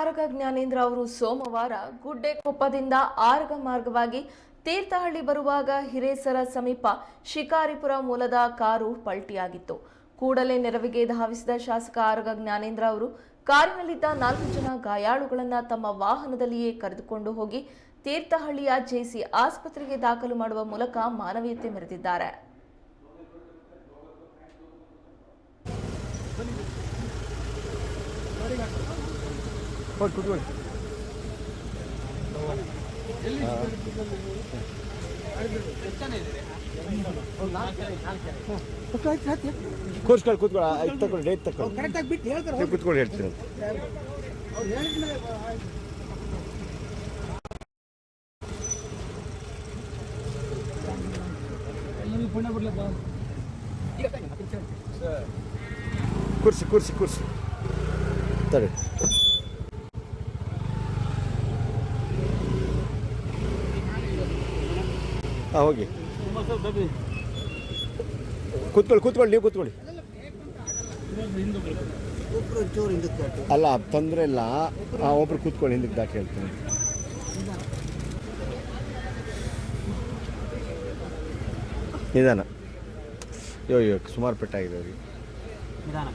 ಆರಗ ಜ್ಞಾನೇಂದ್ರ ಅವರು ಸೋಮವಾರ ಗುಡ್ಡೆಕೊಪ್ಪದಿಂದ ಆರಗ ಮಾರ್ಗವಾಗಿ ತೀರ್ಥಹಳ್ಳಿ ಬರುವಾಗ ಹಿರೇಸರ ಸಮೀಪ ಶಿಕಾರಿಪುರ ಮೂಲದ ಕಾರು ಪಲ್ಟಿಯಾಗಿತ್ತು. ಕೂಡಲೇ ನೆರವಿಗೆ ಧಾವಿಸಿದ ಶಾಸಕ ಆರಗ ಜ್ಞಾನೇಂದ್ರ ಅವರು ಕಾರಿನಲ್ಲಿದ್ದ ನಾಲ್ಕು ಜನ ಗಾಯಾಳುಗಳನ್ನು ತಮ್ಮ ವಾಹನದಲ್ಲಿಯೇ ಕರೆದುಕೊಂಡು ಹೋಗಿ ತೀರ್ಥಹಳ್ಳಿಯ ಜೆಸಿ ಆಸ್ಪತ್ರೆಗೆ ದಾಖಲು ಮಾಡುವ ಮೂಲಕ ಮಾನವೀಯತೆ ಮೆರೆದಿದ್ದಾರೆ. ಕೊಟ್ಟು ಕುತ್ಕೊಳ್ಳಿ ಕೂರ್ಸ್ಕೊಳ್ ಕೂತ್ಕೊಳ್ಳಿ ಇದು ತಗೊಳ್ಳಿ ಡೇಟ್ ತಗೊಳ್ಳಿ. ಕೂತ್ಕೊಳ್ಳಿ ಹೇಳ್ತೀನಿ. ಕೂರ್ಸಿ ಕೂರ್ಸಿ ಕೂರ್ಸಿ. ಪುಣ್ಯ ಹಾಂ, ಹೋಗಿ. ಕೂತ್ಕೊಳ್ಳಿ ಕೂತ್ಕೊಳ್ಳಿ, ನೀವು ಕೂತ್ಕೊಳ್ಳಿ. ಅಲ್ಲ ತೊಂದರೆ ಇಲ್ಲ. ಹಾಂ ಒಬ್ರು ಕೂತ್ಕೊಳ್ಳಿ, ಹಿಂದಕ್ಕೆ ದಾಟಿ ಹೇಳ್ತೀನಿ. ನಿಧಾನ. ಅಯ್ಯೋ ಅಯ್ಯೋ, ಸುಮಾರು ಪೆಟ್ಟಾಗಿದೆ ಅವ್ರಿಗೆ. ನಿಧಾನ